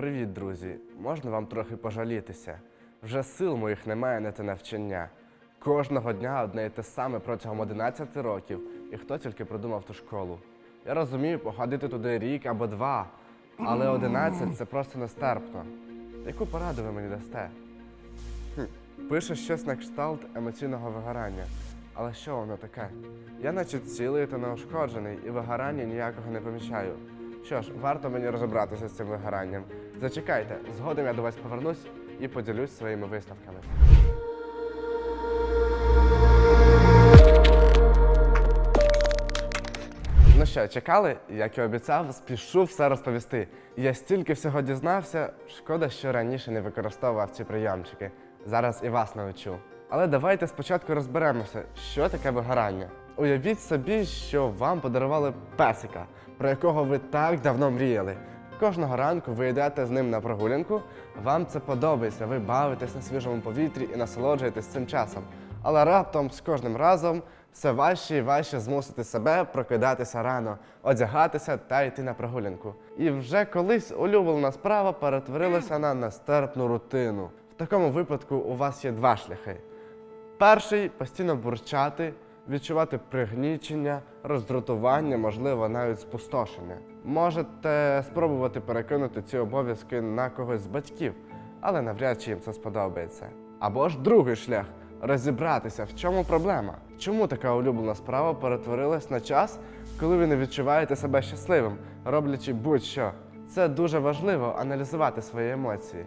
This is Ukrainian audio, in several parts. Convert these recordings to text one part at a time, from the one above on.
Привіт, друзі! Можна вам трохи пожалітися? Вже сил моїх немає на те навчання. Кожного дня одне і те саме протягом 11 років, і хто тільки придумав ту школу. Я розумію, походити туди рік або два, але 11 це просто нестерпно. Яку пораду ви мені дасте? Пише щось на кшталт емоційного вигорання. Але що воно таке? Я наче цілий та неушкоджений, і вигорання ніякого не помічаю. Що ж, варто мені розібратися з цим вигоранням. Зачекайте, згодом я до вас повернусь і поділюсь своїми висновками. Ну що, чекали? Як і обіцяв, спішу все розповісти. Я стільки всього дізнався, шкода, що раніше не використовував ці прийомчики. Зараз і вас навчу. Але давайте спочатку розберемося, що таке вигорання. Уявіть собі, що вам подарували песика, про якого ви так давно мріяли. Кожного ранку ви йдете з ним на прогулянку, вам це подобається, ви бавитесь на свіжому повітрі і насолоджуєтесь цим часом. Але раптом з кожним разом все важче і важче змусити себе прокидатися рано, одягатися та йти на прогулянку. І вже колись улюблена справа перетворилася на нестерпну рутину. В такому випадку у вас є два шляхи. Перший постійно бурчати, відчувати пригнічення, роздратування, можливо, навіть спустошення. Можете спробувати перекинути ці обов'язки на когось з батьків, але навряд чи їм це сподобається. Або ж другий шлях розібратися, в чому проблема. Чому така улюблена справа перетворилась на час, коли ви не відчуваєте себе щасливим, роблячи будь-що. Це дуже важливо аналізувати свої емоції.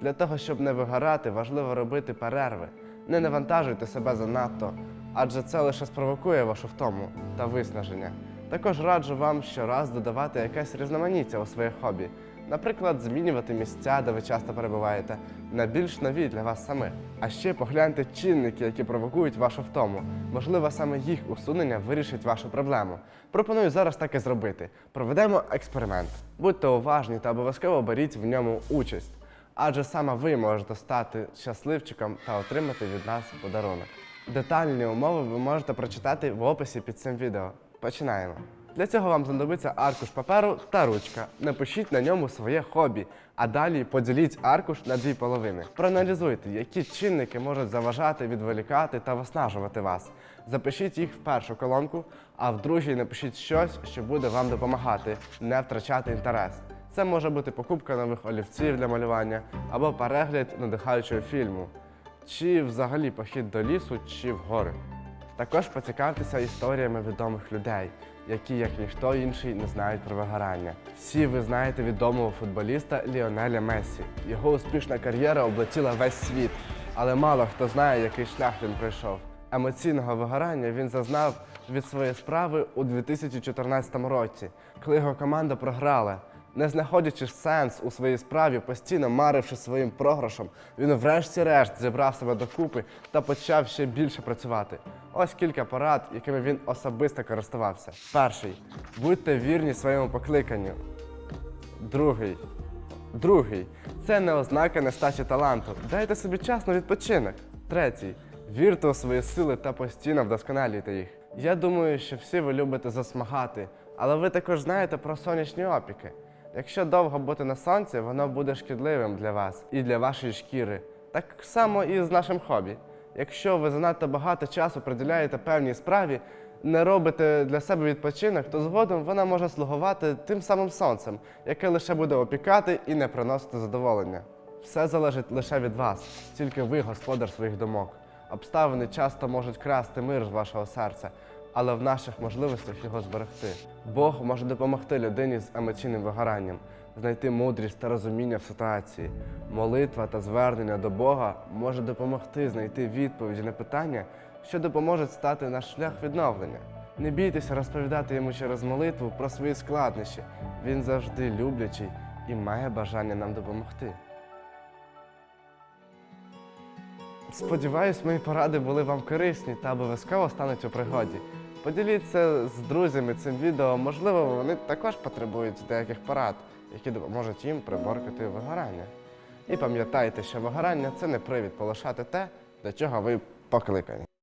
Для того, щоб не вигорати, важливо робити перерви. Не навантажуйте себе занадто, адже це лише спровокує вашу втому та виснаження. Також раджу вам щораз додавати якесь різноманіття у своє хобі. Наприклад, змінювати місця, де ви часто перебуваєте, на більш нові для вас самих. А ще погляньте чинники, які провокують вашу втому. Можливо, саме їх усунення вирішить вашу проблему. Пропоную зараз так і зробити. Проведемо експеримент. Будьте уважні та обов'язково беріть в ньому участь. Адже саме ви можете стати щасливчиком та отримати від нас подарунок. Детальні умови ви можете прочитати в описі під цим відео. Починаємо. Для цього вам знадобиться аркуш паперу та ручка. Напишіть на ньому своє хобі, а далі поділіть аркуш на дві половини. Проаналізуйте, які чинники можуть заважати, відволікати та виснажувати вас. Запишіть їх в першу колонку, а в другій напишіть щось, що буде вам допомагати, не втрачати інтерес. Це може бути покупка нових олівців для малювання або перегляд надихаючого фільму, чи взагалі похід до лісу чи в гори. Також поцікавтеся історіями відомих людей, які, як ніхто інший, не знають про вигорання. Всі ви знаєте відомого футболіста Ліонеля Мессі. Його успішна кар'єра облетіла весь світ, але мало хто знає, який шлях він пройшов. Емоційного вигорання він зазнав від своєї справи у 2014 році, коли його команда програла. Не знаходячи сенс у своїй справі, постійно маривши своїм програшом, він врешті-решт зібрав себе докупи та почав ще більше працювати. Ось кілька порад, якими він особисто користувався. Перший будьте вірні своєму покликанню. Другий. Другий це не ознака нестачі таланту. Дайте собі час на відпочинок. Третій. Вірте у свої сили та постійно вдосконалюйте їх. Я думаю, що всі ви любите засмагати, але ви також знаєте про сонячні опіки. Якщо довго бути на сонці, воно буде шкідливим для вас і для вашої шкіри. Так само і з нашим хобі. Якщо ви занадто багато часу приділяєте певній справі, не робите для себе відпочинок, то згодом вона може слугувати тим самим сонцем, яке лише буде опікати і не приносити задоволення. Все залежить лише від вас, тільки ви господар своїх думок. Обставини часто можуть красти мир з вашого серця, але в наших можливостях його зберегти. Бог може допомогти людині з емоційним вигоранням, знайти мудрість та розуміння в ситуації. Молитва та звернення до Бога може допомогти знайти відповіді на питання, що допоможуть стати наш шлях відновлення. Не бійтеся розповідати йому через молитву про свої складнощі. Він завжди люблячий і має бажання нам допомогти. Сподіваюсь, мої поради були вам корисні та обов'язково стануть у пригоді. Поділіться з друзями цим відео, можливо, вони також потребують деяких порад, які допоможуть їм приборкати вигорання. І пам'ятайте, що вигорання це не привід полишати те, до чого ви покликані.